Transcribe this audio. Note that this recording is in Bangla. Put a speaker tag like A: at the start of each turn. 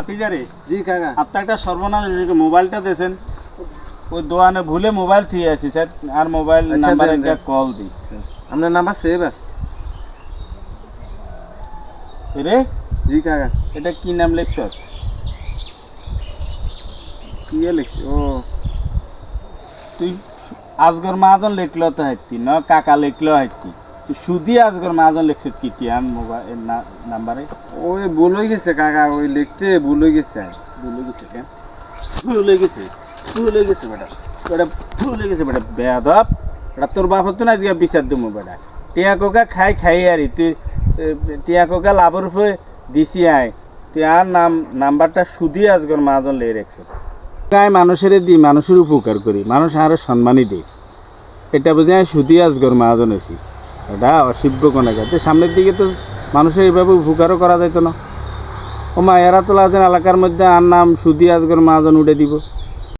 A: হাফিজারে
B: জি কাকা।
A: আপনার একটা সর্বনাশ মোবাইলটা দিয়েছেন? ওই দোকানে ভুলে মোবাইল ঠিক আছে স্যার। আর মোবাইল
B: আচ্ছা,
A: একটা কল দিই।
B: আপনার নাম্বার সেভ আছে।
A: রে
B: জি কাকা।
A: এটা কি নাম লিখছ?
B: কি লিখছি? ও।
A: তুই আজগর মাহাজন লিখলো তো হাইতি ন কাকা লিখলো হাইতি সুদি আজগর মাহাজন লিখছ কি কি আন মোবাইল নাম্বারে
B: ওই ভুল হয়ে গেছে কাকা ওই লিখতে ভুল হয়ে গেছে।
A: ভুলে গেছে কেন? ভুলে গেছে ভুলে গেছে বেটা। বেটা ভুলে গেছে বেটা বেয়াদব। বেটা তোর বাপর তো না আজকে বিচার দেবো বেটা। টিয়া কোকা খাই খাই আরি তুই টিয়া কোকা লাভের উপরে দিছি আয় তুই আর নাম নাম্বারটা সুদি আজগর মাহাজন লেগে রেখছে গায়ে মানুষের দি মানুষের উপকার করি মানুষ আরও সম্মানই দিই এটা বুঝে আমি সুদি আজগর মাহাজন হয়েছি এটা অসভ্য কোনো গেছে সামনের দিকে তো মানুষের এইভাবে উপকারও করা যেত না। ও মা এরা তো লাগছেন এলাকার মধ্যে আর নাম সুদি আজগর মাহাজন উঠে দিব।